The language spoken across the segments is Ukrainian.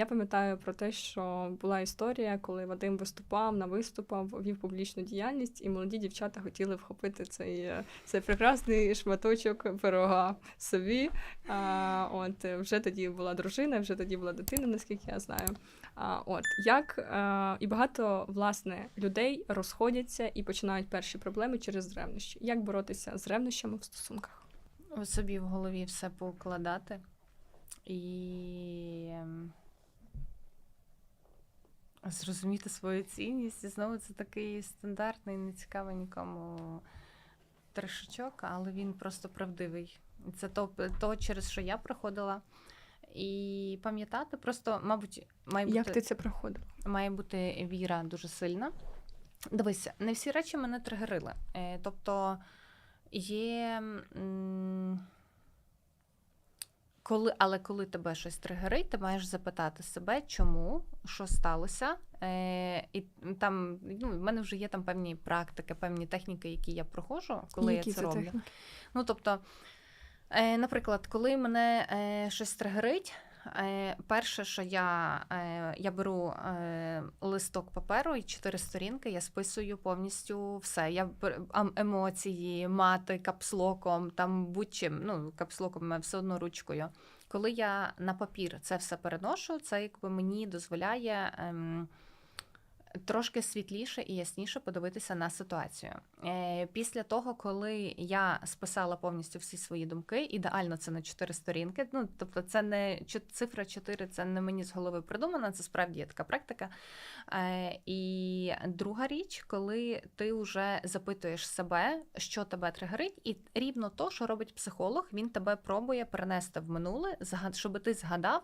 Я пам'ятаю про те, що була історія, коли Вадим виступав на виступах, вів публічну діяльність, і молоді дівчата хотіли вхопити цей, е, цей прекрасний шматочок пирога собі. А, от вже тоді була дружина, вже тоді була дитина, наскільки я знаю. А, от як е, і багато власне людей розходяться і починають перші проблеми через ревнощі. Як боротися з ревнощами в стосунках? собі в голові все поукладати і ем, зрозуміти свою цінність. І знову це такий стандартний, не цікавий нікому трешачок, але він просто правдивий. Це то, то, через що я проходила. І пам'ятати, просто, мабуть, має бути, Як ти це проходила? має бути віра дуже сильна. Дивися, не всі речі мене тригерили. Е, тобто є. м, Коли, але коли тебе щось тригерить, ти маєш запитати себе, чому, що сталося. Е, і там ну, в мене вже є там певні практики, певні техніки, які я проходжу, коли Які я це це роблю. техніки? Ну, тобто, е, наприклад, коли мене е, щось тригерить, перше, що я, е, я беру е, листок паперу і чотири сторінки, я списую повністю все. Я емоції, мати капслоком, там будь-чим, ну, капслоком е, все одно ручкою. Коли я на папір це все переношу, це якби мені дозволяє. Трошки світліше і ясніше подивитися на ситуацію. Е, після того, коли я списала повністю всі свої думки, ідеально це на чотири сторінки. Ну тобто, це не цифра 4, це не мені з голови придумана, це справді є така практика. Е, і друга річ, коли ти вже запитуєш себе, що тебе тригерить, і рівно то, що робить психолог, він тебе пробує перенести в минуле, щоб ти згадав.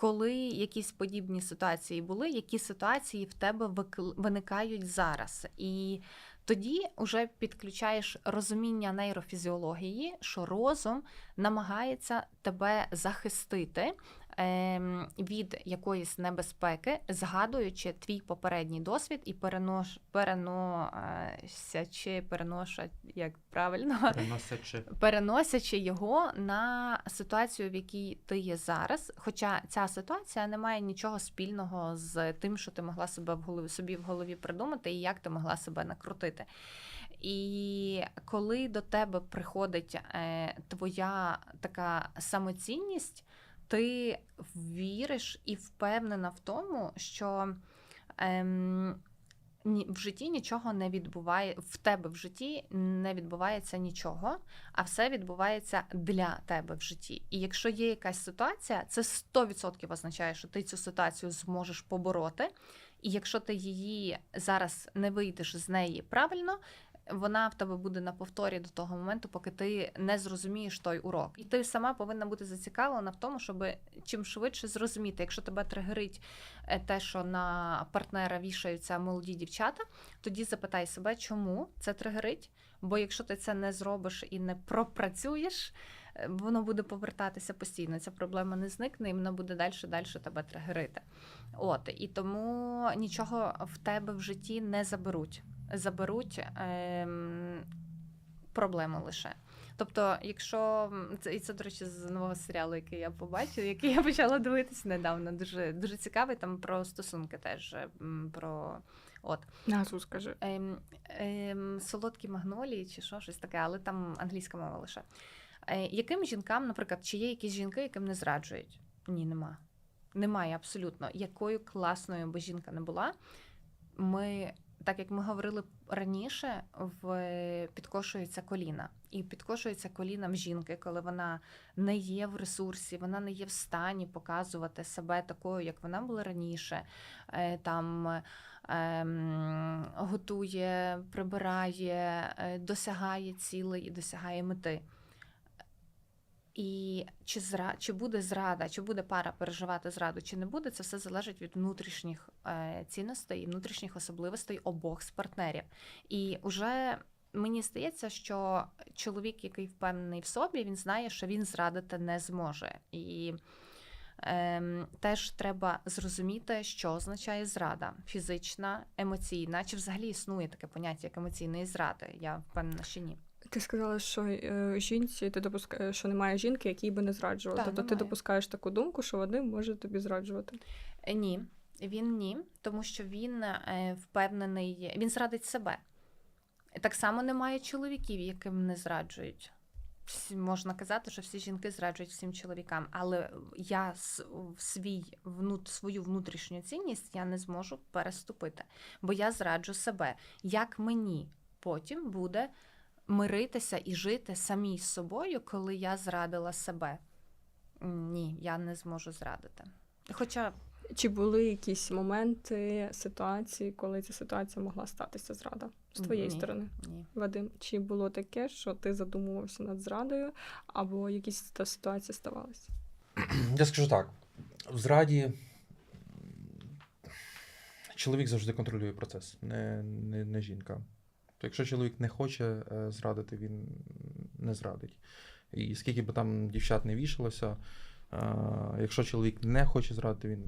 Коли якісь подібні ситуації були, які ситуації в тебе виникають зараз, і тоді вже підключаєш розуміння нейрофізіології, що розум намагається тебе захистити від якоїсь небезпеки, згадуючи твій попередній досвід і перенош, переносячи, переноша, як правильно, Переносячи. переносячи його на ситуацію, в якій ти є зараз. Хоча ця ситуація не має нічого спільного з тим, що ти могла себе в голові собі в голові придумати, і як ти могла себе накрутити. І коли до тебе приходить е, твоя така самоцінність, ти віриш і впевнена в тому, що ем, в житті нічого не відбуває, в тебе в житті не відбувається нічого, а все відбувається для тебе в житті. І якщо є якась ситуація, це 100% означає, що ти цю ситуацію зможеш побороти. І якщо ти її зараз не вийдеш з неї правильно, вона в тебе буде на повторі до того моменту, поки ти не зрозумієш той урок. І ти сама повинна бути зацікавлена в тому, щоб чим швидше зрозуміти, якщо тебе тригерить е, те, що на партнера вішаються молоді дівчата, тоді запитай себе, чому це тригерить. Бо якщо ти це не зробиш і не пропрацюєш, е, воно буде повертатися постійно. Ця проблема не зникне, і вона буде далі далі тебе тригерити. От і тому нічого в тебе в житті не заберуть. Заберуть ем, проблему лише. Тобто, якщо це і це, до речі, з нового серіалу, який я побачила, який я почала дивитися недавно, дуже дуже цікавий. Там про стосунки теж про от Назву скажи. ем, ем, солодкі магнолії чи що, щось таке, але там англійська мова лише. Е, яким жінкам, наприклад, чи є якісь жінки, яким не зраджують? Ні, нема. Немає абсолютно. Якою класною би жінка не була, ми, так як ми говорили раніше, в підкошується коліна. І підкошується коліна в жінки, коли вона не є в ресурсі, вона не є в стані показувати себе такою, як вона була раніше. Е, Там ем, готує, прибирає, е, досягає цілей і досягає мети. І чи зра... чи буде зрада, чи буде пара переживати зраду, чи не буде, це все залежить від внутрішніх е, цінностей і внутрішніх особливостей обох з партнерів. І уже мені здається, що чоловік, який впевнений в собі, він знає, що він зрадити не зможе. І ем, теж треба зрозуміти, що означає зрада фізична, емоційна, чи взагалі існує таке поняття як емоційної зради. Я впевнена, що ні. Ти сказала, що е, жінці ти допускаєш, що немає жінки, якій би не зраджували. Так, тобто ти допускаєш таку думку, що Вадим може тобі зраджувати. Е, Ні, він ні, тому що він е, впевнений, він зрадить себе. Так само немає чоловіків, яким не зраджують. Всі- Можна казати, що всі жінки зраджують всім чоловікам, але я свій внут, свою внутрішню цінність я не зможу переступити, бо я зраджу себе. Як мені потім буде миритися і жити самій з собою, коли я зрадила себе? Ні, я не зможу зрадити. Хоча Чи були якісь моменти, ситуації, коли ця ситуація могла статися зрада з твоєї Ні. сторони? ні. Вадим, чи було таке, що ти задумувався над зрадою, або якісь та ситуації ставалися? Я скажу так: в зраді чоловік завжди контролює процес, не, не, не жінка. Якщо чоловік не хоче е, зрадити, він не зрадить. І скільки би там дівчат не вішалося, е, якщо чоловік не хоче зрадити, він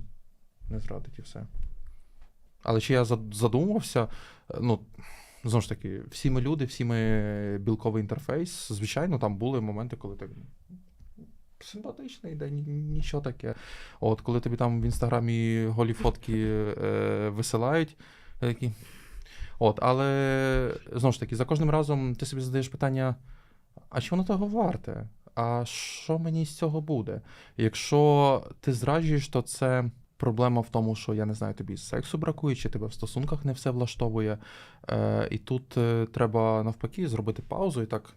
не зрадить і все. Але чи я зад- задумувався, е, ну. Знову ж таки, всі ми люди, всі ми білковий інтерфейс. Звичайно, там були моменти, коли так симпатичний, да, ні- нічого таке. От, коли тобі там в інстаграмі голі фотки е, висилають, я такий. От, але знову ж таки, за кожним разом ти собі задаєш питання: а чи воно того варте? А що мені з цього буде? Якщо ти зраджуєш, то це проблема в тому, що я не знаю, тобі сексу бракує, чи тебе в стосунках не все влаштовує. Е, і тут е, треба навпаки зробити паузу і так.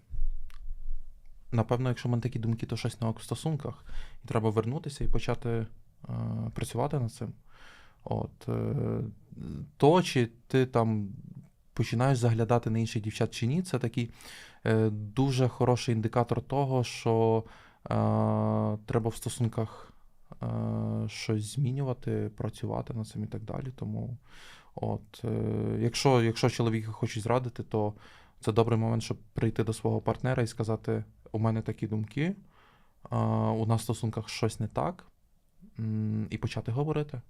Напевно, якщо в мене такі думки, то щось ок в стосунках. І треба вернутися і почати е, працювати над цим. От, е, то, чи ти там починаєш заглядати на інших дівчат чи ні, це такий е, дуже хороший індикатор того, що е, треба в стосунках е, щось змінювати, працювати над цим і так далі. Тому, от, якщо, якщо чоловіки хочуть зрадити, то це добрий момент, щоб прийти до свого партнера і сказати: у мене такі думки, у нас в стосунках щось не так, і почати говорити.